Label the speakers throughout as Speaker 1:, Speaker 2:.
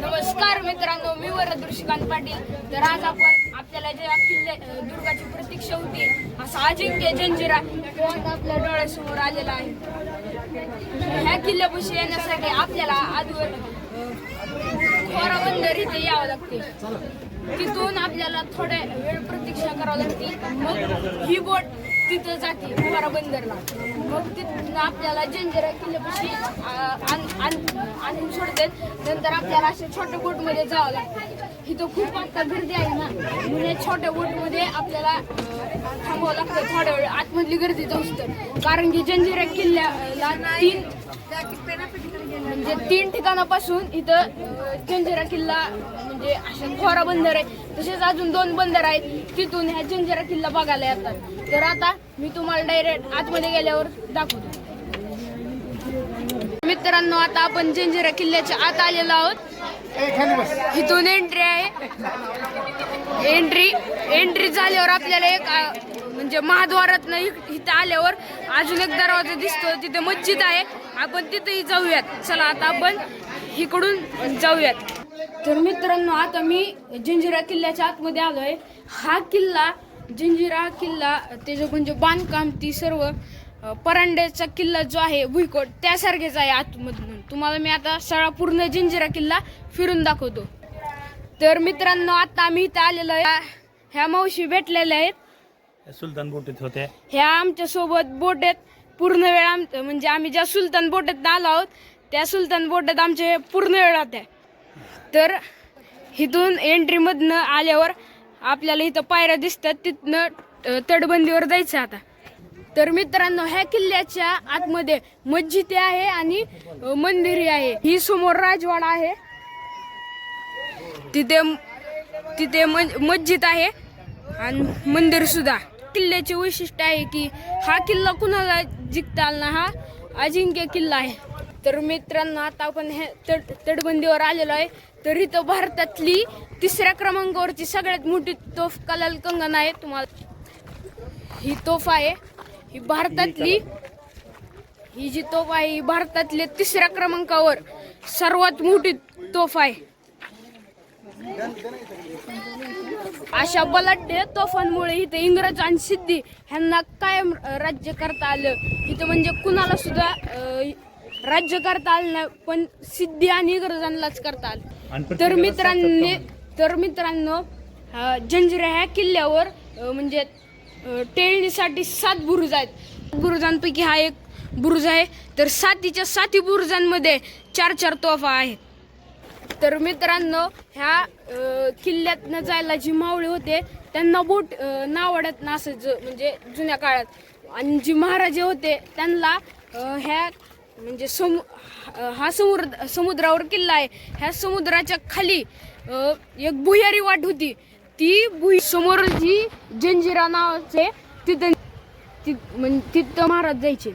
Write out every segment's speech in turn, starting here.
Speaker 1: नमस्कार मित्रांनो मी वरद ऋषिकांत पाटील. तर आज आपण आपल्याला जे किल्ले दुर्गाची प्रतीक्षा होती असा अजिंक्य जंजिरा आपल्या डोळ्यासमोर आलेला आहे. ह्या किल्ल्यापाशी येण्यासाठी आपल्याला आजवर खोरा बंदर इथे यावं लागते. तिथून आपल्याला थोड्या वेळ प्रतीक्षा करावं लागते. मग ही बोट तिथं जाते खोरा बंदरला मग तिथून आपल्याला जंजिरा किल्ल्यापाशी आण- आणून सोडतात नंतर आपल्याला अशा छोट्या बोटमध्ये जावं लागतं. इथं खूप आता गर्दी आहे ना. म्हणून या छोट्या बोटमध्ये आपल्याला थांबावं लागतं थोड्या वेळ. आतमधली गर्दी जाऊस तर कारण की जंजिरा किल्ल्याला तीन म्हणजे तीन ठिकाणापासून इथं जंजिरा किल्ला म्हणजे अशा खोरा बंदर आहे. तसेच अजून दोन बंदर आहेत. तिथून ह्या जंजिरा किल्ला बघायला येतात. तर आता मी तुम्हाला डायरेक्ट आतमध्ये गेल्यावर दाखवतो. मित्रांनो आता आपण जंजिरा किल्ल्याच्या आत आलेलो आहोत. इथून एंट्री आहे. एंट्री एंट्री झाल्यावर आपल्याला एक म्हणजे महाद्वारातनं इ- इथं आल्यावर अजून एक दरवाजा दिसतो. तिथे मस्जिद आहे. आपण तिथेही जाऊयात. चला आता आपण इकडून जाऊयात. तर मित्रांनो आता मी जंजिरा किल्ल्याच्या आतमध्ये आलोय. हा किल्ला जंजिरा किल्ला त्याचं म्हणजे बांधकाम ती सर्व परांड्याचा किल्ला जो आहे भुईकोट त्यासारखेच आहे आतमधून. तुम्हाला मी आता सगळा पूर्ण जंजिरा किल्ला फिरून दाखवतो. तर मित्रांनो आता आम्ही इथं आलेलो आहे. ह्या मावशी भेटलेल्या आहेत.
Speaker 2: सुलतान बोटीत होते
Speaker 1: ह्या आमच्यासोबत बोटेत पूर्ण वेळ आम म्हणजे आम्ही ज्या सुलतान बोटेत आलो आहोत त्या सुलतान बोटेत आमचे पूर्ण वेळ होत्या तर इथून एंट्रीमधनं आल्यावर आपल्याला इथं पायऱ्या दिसतात तिथनं तटबंदीवर जायचं आता. तर मित्रांनो ह्या किल्ल्याच्या आतमध्ये मस्जिद आहे आणि मंदिरही आहे. ही समोर राजवाडा आहे. तिथे तिथे मस्जिद आहे आणि मंदिर सुद्धा. किल्ल्याचे वैशिष्ट्य आहे की हा किल्ला कुणाला जिंकता आला ना हा अजिंक्य किल्ला आहे. तर मित्रांनो आता आपण हे तट तटबंदीवर आलेलो आहे. तर इथं भारतातली तिसऱ्या क्रमांकावरची सगळ्यात मोठी तोफ कलाल कंगन आहे. तुम्हाला ही तोफ आहे. ही भारतातली ही जी तोफ आहे ही भारतातल्या तिसऱ्या क्रमांकावर सर्वात मोठी तोफ आहे. अशा बलाढ्य तोफांमुळे इथे इंग्रज आणि सिद्धी ह्यांना कायम राज्य करता आलं. इथं म्हणजे कुणाला सुद्धा राज्य करता आलं नाही पण सिद्धी आणि इंग्रजांनाच करता आलं तर मित्रांनी तर मित्रांनो जंजिरा ह्या किल्ल्यावर म्हणजे टेळणीसाठी सात बुरुज आहेत. बुरुजांपैकी हा एक बुरुज आहे. तर सातीच्या साती बुरुजांमध्ये चार चार तोफा आहेत. तर मित्रांनो ह्या किल्ल्यातनं जायला जी मावळे होते त्यांना बोट नावडत नसायचं म्हणजे जुन्या काळात. आणि जी महाराजे होते त्यांना ह्या म्हणजे समु हा समुद्र समुद्रावर किल्ला आहे. ह्या समुद्राच्या खाली एक भुयारी वाट होती. ती भुई समोर जी जंजिरा नावाचे तिथं ति म्हणजे तिथं महाराज जायचे.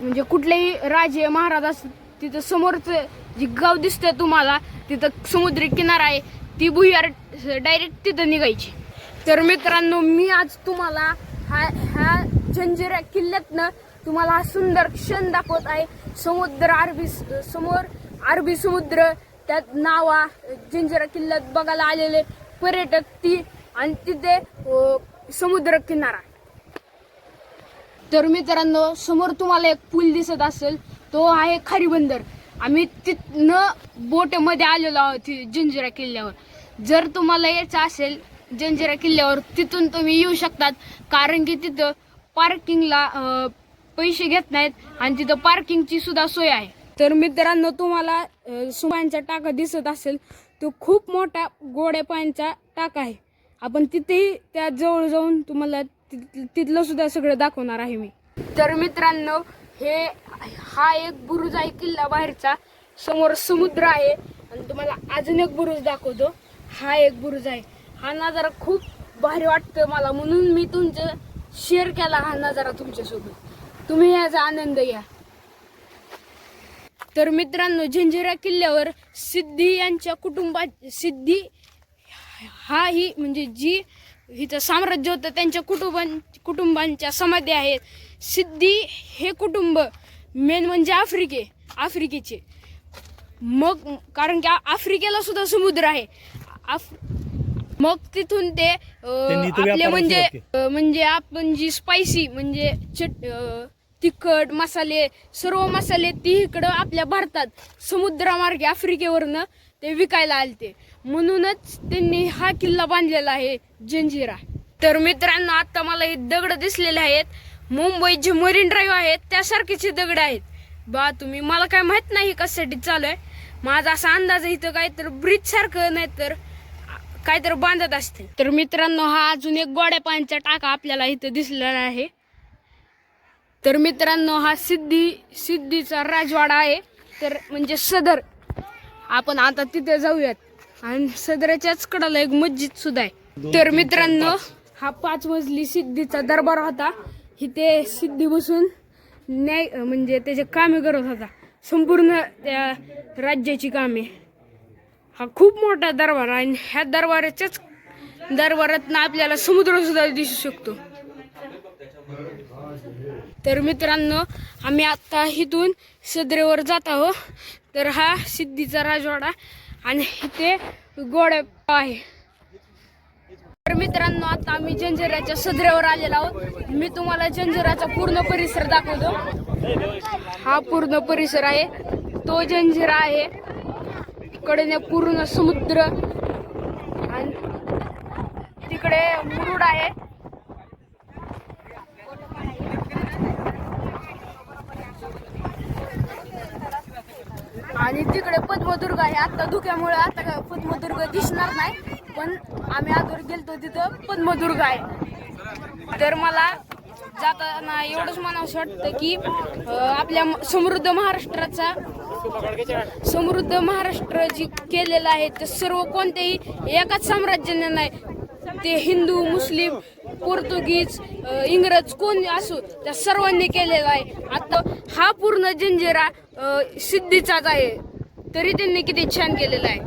Speaker 1: म्हणजे कुठलेही राजे महाराज असतात तिथं समोरचं जी गाव दिसतंय तुम्हाला तिथं समुद्री किनारा आहे ती भुयार डायरेक्ट तिथं निघायची. तर मित्रांनो मी आज तुम्हाला हा ह्या जंजिरा किल्ल्यातनं तुम्हाला हा सुंदर क्षण दाखवत आहे. समुद्र अरबी समोर अरबी समुद्र त्यात नावा जिंजरा किल्ल्यात बघायला आलेले पर्यटक ती आणि तिथे समुद्र किनारा. तर मित्रांनो समोर तुम्हाला एक पूल दिसत असेल. तो आहे खारी बंदर. आम्ही तिथनं बोटमध्ये आलेलो आहोत ति- जंजिरा किल्ल्यावर. जर तुम्हाला यायचं असेल जंजिरा किल्ल्यावर तिथून तुम्ही येऊ शकतात. कारण की तिथं पार्किंगला पैसे घेत नाहीत आणि तिथं पार्किंगची सुद्धा सोय आहे. तर मित्रांनो तुम्हाला सुमांचा टाका दिसत असेल तो खूप मोठा गोड्या पाण्याचा टाका आहे. आपण तिथेही त्या जवळ जाऊन तुम्हाला तिथ- तिथलं सुद्धा सगळं दाखवणार आहे मी. तर मित्रांनो हे हा एक बुरुज आहे किल्ला बाहेरचा. समोर समुद्र आहे. आणि तुम्हाला अजून एक बुरुज दाखवतो. हा एक बुरुज आहे. हा नजारा खूप भारी वाटतं मला म्हणून मी तुमचं शेअर केला हा नजारा तुमच्यासोबत. तुम्ही याचा आनंद घ्या. तर मित्रांनो जंजिरा किल्ल्यावर सिद्धी यांच्या कुटुंबा सिद्धी हा ही म्हणजे जी हिचं साम्राज्य होतं त्यांच्या कुटुंबां कुटुंबांच्या समाधी आहेत. सिद्धी हे कुटुंब मेन म्हणजे आफ्रिके आफ्रिकेचे. मग कारण की आफ्रिकेला सुद्धा समुद्र आहे. आफ- मग तिथून ते अं,
Speaker 2: त्यांनी इथं
Speaker 1: आपले
Speaker 2: व्यापाराला
Speaker 1: म्हणजे
Speaker 2: सुरुवात
Speaker 1: अं, म्हणजे आपण जी स्पायसी म्हणजे चट अं, तिखट मसाले सर्व मसाले ती इकडं आपल्या भारतात समुद्रामार्गे आफ्रिकेवरनं ते विकायला आलते. म्हणूनच त्यांनी हा किल्ला बांधलेला आहे जंजिरा. तर मित्रांनो आता मला हे दगड दिसलेले आहेत. मुंबईत जे मरीन ड्राईव्ह आहेत त्यासारखेचे दगड आहेत. बा तुम्ही मला काय माहीत नाही कशासाठी चालू आहे. माझा असा अंदाज आहे इथं काय तर ब्रिज सारखं नाही तर काय तर बांधत असते तर मित्रांनो हा अजून एक गोड्या पाण्याचा टाका आपल्याला इथं दिसलेला आहे तर मित्रांनो हा सिद्धी सिद्धीचा राजवाडा आहे. तर म्हणजे सदर आपण आता तिथे जाऊयात. आणि सदराच्याच कडाला एक मस्जिद सुद्धा आहे. तर मित्रांनो हा पाच मजली सिद्धीचा दरबार होता. इथे सिद्धी बसून न्याय म्हणजे त्याचे कामे करत होता. संपूर्ण त्या राज्याची कामे. हा खूप मोठा दरबार आणि ह्या दरबाराच्याच दरबारातनं आपल्याला समुद्र सुद्धा दिसू शकतो. तर मित्रांनो आम्ही आता इथून सदरेवर जात आहोत. तर हा सिद्धीचा राजवाडा आणि इथे गोड्या आहे. तर मित्रांनो आता आम्ही जंजिराच्या सदरेवर आलेलो आहोत. मी तुम्हाला जंजिराचा पूर्ण परिसर दाखवतो. हा पूर्ण परिसर आहे. तो जंजिरा आहे. कडेने पूर्ण समुद्र आणि तिकडे मुरुड आहे. आणि तिकडे पद्मदुर्ग आहे. आता धुक्यामुळे आता पद्मदुर्ग दिसणार नाही पण आम्ही आजवर गेलतो तिथं पद्मदुर्ग आहे. तर मला जाताना एवढंच म्हणावंसं वाटतं की आपल्या समृद्ध महाराष्ट्राचा समृद्ध महाराष्ट्र जी केलेलं आहे ते सर्व कोणत्याही एकाच साम्राज्याने नाही ते हिंदू मुस्लिम पोर्तुगीज इंग्रज कोण असो त्या सर्वांनी केलेला आहे. आता हा पूर्ण जंजिरा सिद्धीचाच आहे. तरी त्यांनी किती छान केलेला आहे.